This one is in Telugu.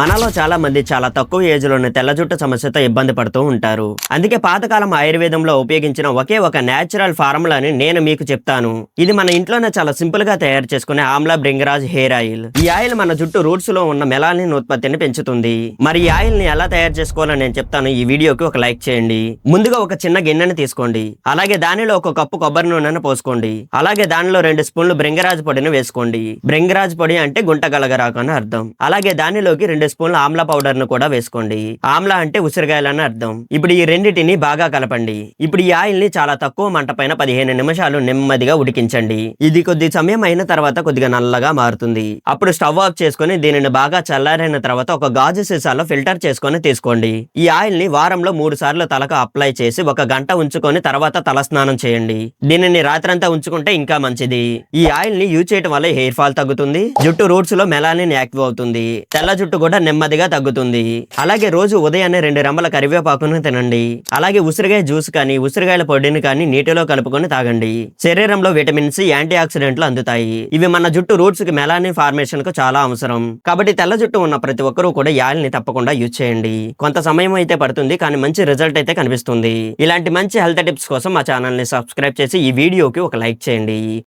మనలో చాలా మంది చాలా తక్కువ ఏజ్లోనే తెల్ల జుట్టు సమస్యతో ఇబ్బంది పడుతూ ఉంటారు. అందుకే పాతకాలం ఆయుర్వేదంలో ఉపయోగించిన ఒకే ఒక నేచురల్ ఫార్ములాని నేను మీకు చెప్తాను. ఇది మన ఇంట్లోనే చాలా సింపుల్గా తయారు చేసుకునే ఆమ్లా బ్రింగరాజ్ హెయిర్ ఆయిల్. ఈ ఆయిల్ మన జుట్టు రూట్స్లో ఉన్న మెలానిన్ ఉత్పత్తిని పెంచుతుంది. మరి ఈ ఆయిల్ని ఎలా తయారు చేసుకోవాలో నేను చెప్తాను. ఈ వీడియోకి ఒక లైక్ చేయండి. ముందుగా ఒక చిన్న గిన్నెని తీసుకోండి. అలాగే దానిలో ఒక కప్పు కొబ్బరి నూనెను పోసుకోండి. అలాగే దానిలో రెండు స్పూన్లు బ్రింగరాజ్ పొడిని వేసుకోండి. బ్రింగరాజ్ పొడి అంటే గుంట గలగరాకు అని అర్థం. అలాగే దానిలోకి రెండు స్పూన్ల ఆమ్లా పౌడర్ను కూడా వేసుకోండి. ఆమ్లా అంటే ఉసిరికాయలని అర్థం. ఇప్పుడు ఈ రెండింటిని బాగా కలపండి. ఇప్పుడు ఈ ఆయిల్ని చాలా తక్కువ మంట పైన పదిహేను నిమిషాలు నెమ్మదిగా ఉడికించండి. ఇది కొద్ది సమయం అయిన తర్వాత కొద్దిగా నల్లగా మారుతుంది. అప్పుడు స్టవ్ ఆఫ్ చేసుకొని దీనిని బాగా చల్లారైన తర్వాత ఒక గాజు సీసాలో ఫిల్టర్ చేసుకొని తీసుకోండి. ఈ ఆయిల్ని వారంలో మూడు సార్లు తలకు అప్లై చేసి ఒక గంట ఉంచుకొని తర్వాత తల స్నానం చేయండి. దీనిని రాత్రంతా ఉంచుకుంటే ఇంకా మంచిది. ఈ ఆయిల్ని యూజ్ చేయడం వల్ల హెయిర్ ఫాల్ తగ్గుతుంది. జుట్టు రూట్స్లో మెలానిన్ యాక్టివ్ అవుతుంది. తెల్ల జుట్టు కూడా నెమ్మదిగా తగ్గుతుంది. అలాగే రోజు ఉదయాన్నే రెండు రెమ్మల కరివేపాకును తినండి. అలాగే ఉసిరికాయ జ్యూస్ కానీ ఉసిరికాయల పొడిని కానీ నీటిలో కలుపుకొని తాగండి. శరీరంలో విటమిన్ సి యాంటీ ఆక్సిడెంట్లు అందుతాయి. ఇవి మన జుట్టు రూట్స్కి మెలానిన్ ఫార్మేషన్కు చాలా అవసరం. కాబట్టి తెల్ల జుట్టు ఉన్న ప్రతి ఒక్కరూ కూడా యాల్ని తప్పకుండా యూజ్ చేయండి. కొంత సమయం అయితే పడుతుంది కానీ మంచి రిజల్ట్ అయితే కనిపిస్తుంది. ఇలాంటి మంచి హెల్త్ టిప్స్ కోసం మా ఛానల్ని సబ్స్క్రైబ్ చేసి ఈ వీడియోకి ఒక లైక్ చేయండి.